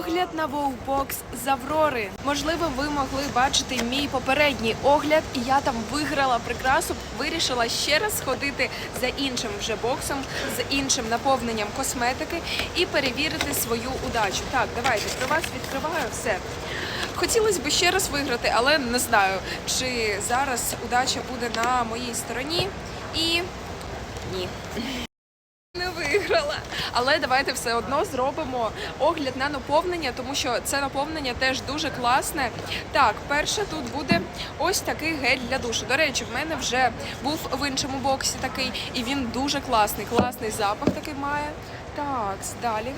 Огляд на вовбокс з Аврори. Можливо, ви могли бачити мій попередній огляд, і я там виграла прикрасу. Вирішила ще раз сходити за іншим вже боксом, з іншим наповненням косметики і перевірити свою удачу. Так, давайте при вас відкриваю все. Хотілося б ще раз виграти, але не знаю, чи зараз удача буде на моїй стороні. І виграла. Але давайте все одно зробимо огляд на наповнення, тому що це наповнення теж дуже класне. Так, перше тут буде ось такий гель для душу. До речі, в мене вже був в іншому боксі такий, і він дуже класний. Класний запах такий має. Так, далі.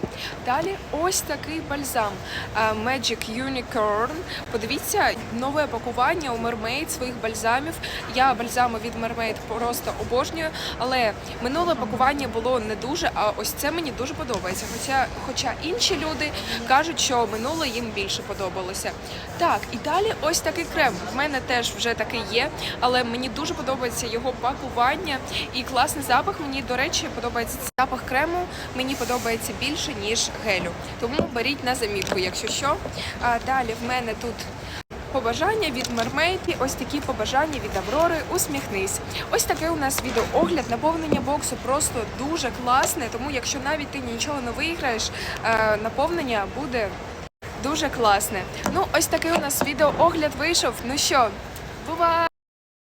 Далі ось такий бальзам е, Magic Unicorn. Подивіться, нове пакування у Mermaid своїх бальзамів. Я бальзами від Mermaid просто обожнюю, але минуле пакування було не дуже, а ось це мені дуже подобається. Хоча, хоча інші люди кажуть, що минуле їм більше подобалося. Так, і далі ось такий крем. В мене теж вже такий є, але мені дуже подобається його пакування і класний запах. Мені, до речі, подобається запах крему. Мені подобається більше, ніж гелю. Тому беріть на замітку, якщо що. Далі в мене тут. Побажання від Мермейді, ось такі побажання від Аврори. Усміхнись. Ось таке у нас відеоогляд. Наповнення боксу просто дуже класне. Тому, якщо навіть ти нічого не виграєш, е, наповнення буде дуже класне. Ну, ось такий у нас відеоогляд вийшов. Ну що, бувай!